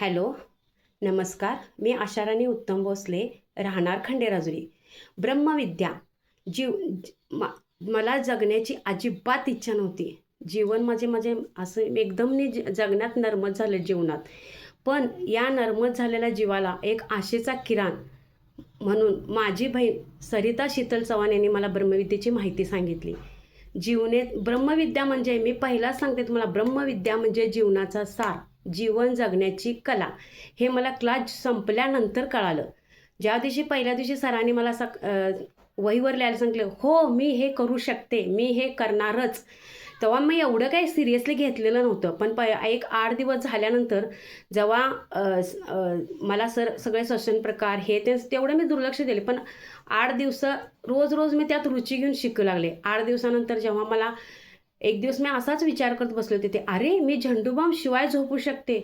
Hello नमस्कार. मी आशाराणी उत्तम भोसले राहणार खंडेराजुरी. ब्रह्मविद्या. जीव ज- मा- मला जगण्याची अजिबात इच्छा नव्हती. जीवन माझे माझे असं एकदम मी जगण्यात नर्मत झालं जीवनात. पण या नर्मत झालेल्या जीवाला एक आशेचा किरण म्हणून माझी बहीण सरिता शीतल चव्हाण यांनी मला ब्रह्मविद्येची माहिती सांगितली. जीवने ब्रह्मविद्या म्हणजे मी पहिलाच सांगते तुम्हाला ब्रह्मविद्या म्हणजे जीवनाचा सार. जीवन जगण्याची कला. हे मला क्लास संपल्यानंतर कळालं. ज्या दिवशी पहिल्या दिवशी सरांनी मला सक वहीवर लिहायला सांगितलं हो मी हे करू शकते मी हे करणारच. तेव्हा मी एवढं काही सिरियसली घेतलेलं नव्हतं. पण प एक आठ दिवस झाल्यानंतर जेव्हा मला सर सगळे श्वसन प्रकार हे ते तेवढं मी दुर्लक्ष दिले पण आठ दिवस रोज रोज मी त्यात रुची घेऊन शिकू लागले. आठ दिवसानंतर जेव्हा मला एक दिवस मी असाच विचार करत बसले होते ते अरे मी झंडूबाम शिवाय झोपू शकते.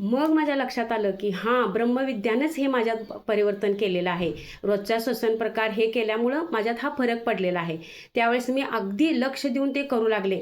मग माझ्या लक्षात आलं की हां ब्रह्मविद्यानेच हे माझ्यात परिवर्तन केलेलं आहे. रोजचा श्वसन प्रकार हे केल्यामुळं माझ्यात हा फरक पडलेला आहे. त्यावेळेस मी अगदी लक्ष देऊन ते करू लागले.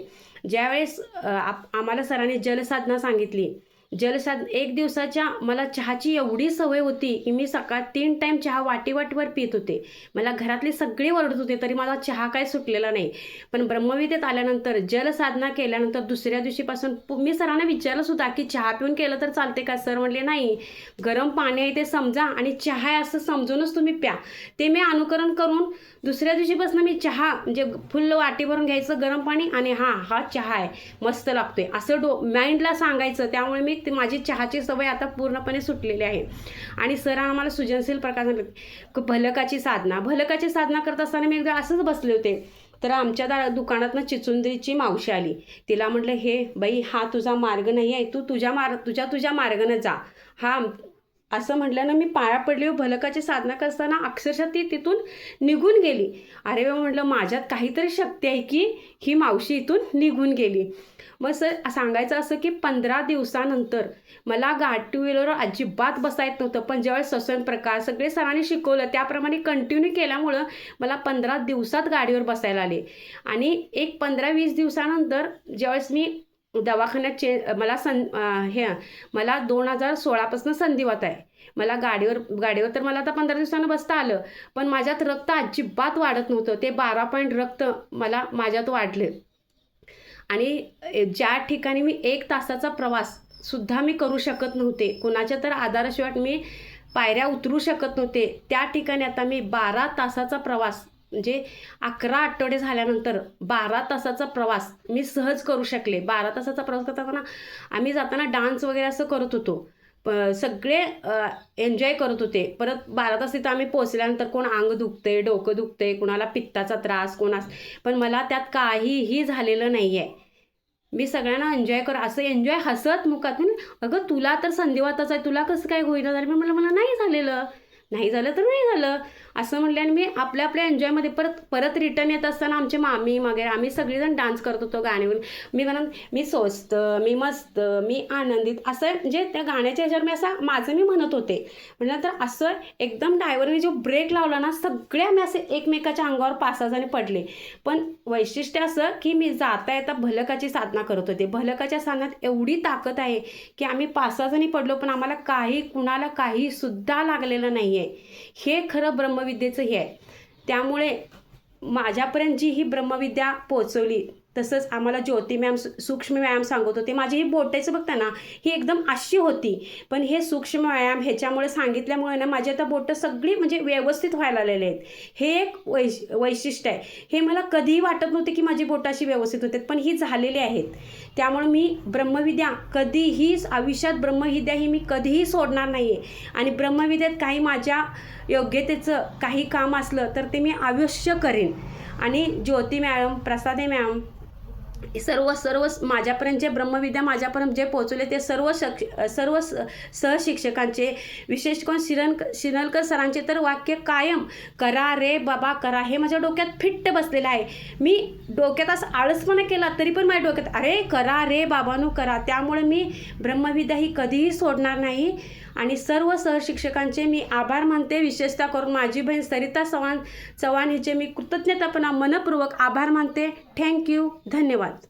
ज्यावेळेस आप आम्हाला सरांनी जलसाधना सांगितली जलसाध एक दिवसाच्या मला चहाची एवढी सवय होती की मी सकाळ तीन टाईम चहा वाटीवाटीवर पित होते. मला घरातले सगळे ओरडत होते तरी माझा चहा काय सुटलेला नाही. पण ब्रह्मविद्येत आल्यानंतर जलसाधना केल्यानंतर दुसऱ्या दिवशीपासून मी सरांना विचारलं सुद्धा की चहा पिऊन केलं तर चालते का? सर म्हणले नाही गरम पाणी आहे ते समजा आणि चहा आहे असं समजूनच तुम्ही प्या. ते मी अनुकरण करून दुसऱ्या दिवशीपासून मी चहा म्हणजे फुल्ल वाटीवरून घ्यायचं गरम पाणी आणि हां हा चहा आहे मस्त लागतोय. असं डो माइंडला सांगायचं त्यामुळे मी ते माझी चहाची सवय आता पूर्णपणे सुटलेली आहे. आणि सरांना आम्हाला सृजनशील प्रकार सांगितले भलकाची साधना. भलकाची साधना करत असताना मी एकदा असंच बसले होते. तर आमच्या दा दुकानातनं चिचुंदीची मावशी आली. तिला म्हटलं हे बाई हा तुझा मार्ग नाही आहे तू तुझ्या मार्ग तुझ्या तुझ्या मार्गानं जा. हा असं म्हटल्यानं मी पाया पडली व भलकाची साधना करताना अक्षरशः ती तिथून निघून गेली. अरे वा म्हटलं माझ्यात काहीतरी शक्ती आहे की ही मावशी इथून निघून गेली. मग सर सांगायचं असं की पंधरा दिवसानंतर मला गा टू व्हीलरवर अजिबात बसा येत नव्हतं. पण ज्यावेळेस श्वसन प्रकार सगळे सरांनी शिकवलं त्याप्रमाणे कंटिन्यू केल्यामुळं मला पंधरा दिवसात गाडीवर बसायला आले. आणि एक पंधरा वीस दिवसानंतर ज्यावेळेस मी दवाखान्यात चे मला सं हे मला दोन हजार सोळापासून संधिवात आहे. मला गाडीवर गाडीवर तर मला आता पंधरा दिवसानं बसता आलं पण माझ्यात रक्त अजिबात वाढत नव्हतं. ते बारा पॉईंट रक्त मला माझ्यात वाढले. आणि ज्या ठिकाणी मी एक तासाचा प्रवास सुद्धा मी करू शकत नव्हते कुणाच्या तर आधाराशिवाय मी पायऱ्या उतरू शकत नव्हते त्या ठिकाणी आता मी बारा तासाचा प्रवास म्हणजे अकरा आठवडे झाल्यानंतर बारा तासाचा प्रवास मी सहज करू शकले. बारा तासाचा प्रवास करताना आम्ही जाताना डान्स वगैरे असं करत होतो. प- सगळे एन्जॉय करत होते. परत बारा तास तिथं आम्ही पोचल्यानंतर कोण अंग दुखते डोकं दुखते कोणाला पित्ताचा त्रास कोणास पण मला त्यात काहीही झालेलं नाही आहे मी सगळ्यांना एन्जॉय कर असं एन्जॉय हसत मुखात अगं तुला तर संधिवाताच आहे तुला कसं काय होईना झालं? पण मला मला नाही झालेलं. नाही झालं तर नाही झालं. असं म्हटल्याने मी आपल्या आपल्या एन्जॉयमध्ये परत परत रिटर्न येत असताना आमचे मामी वगैरे आम्ही सगळेजण डान्स करत होतो गाण्यावर मी म्हणून मी स्वस्त मी मस्त मी आनंदित असं म्हणजे त्या गाण्याच्या ह्याच्यावर मी असं माझं मी म्हणत होते. म्हटलं तर असं एकदम डायव्हरने जो ब्रेक लावला ना सगळे आम्ही असे एकमेकाच्या अंगावर पाच सहा जणी पडले. पण वैशिष्ट्य असं की मी जाता येता भलकाची साधना करत होते. भलकाच्या साधनात एवढी ताकद आहे की आम्ही पाच सहा जणी पडलो पण आम्हाला काही कुणाला काहीसुद्धा लागलेलं नाही आहे हे खरं ब्रह्मविद्येचं हे आहे. त्यामुळे माझ्यापर्यंत जी ही ब्रह्मविद्या पोचवली तसंच आम्हाला ज्योती मॅम सूक्ष्म व्यायाम सांगत होते. माझी ही बोटेचं बघता ना ही एकदम अशी होती. पण हे सूक्ष्म व्यायाम ह्याच्यामुळे सांगितल्यामुळे ना माझी आता बोटं सगळी म्हणजे व्यवस्थित व्हायला आलेले आहेत. हे एक वैश वैशिष्ट्य आहे. हे मला कधीही वाटत नव्हते की माझी बोटं अशी व्यवस्थित होते पण ही झालेली आहेत. त्यामुळे मी ब्रह्मविद्या कधीही आयुष्यात ब्रह्मविद्या ही मी कधीही सोडणार नाही आहे आणि ब्रह्मविद्यात काही माझ्या योग्यतेचं काही काम असलं तर ते मी अवश्य करेन. आणि ज्योती मॅडम प्रसादे मॅम सर्व सर्व माझ्यापर्यंत जे ब्रह्मविद्या माझ्यापर्यंत जे पोहोचवले ते सर्व शक सर्व स- सहशिक्षकांचे विशेष करून शिरण शिरनलकर सरांचे तर वाक्य कायम करा रे बाबा करा हे माझ्या डोक्यात फिट्ट बसलेलं आहे. मी डोक्यात असं आळसपणा केला तरी पण माझ्या डोक्यात अरे करा रे बाबानू करा. त्यामुळे मी ब्रह्मविद्या ही कधीही सोडणार नाही. आणि सर्व सहशिक्षकांचे मी आभार मानते. विशेषतः करून माझी बहीण सरिता चव्हाण चव्हाण हिचे मी कृतज्ञतापणा मनपूर्वक आभार मानते. थँक्यू धन्यवाद.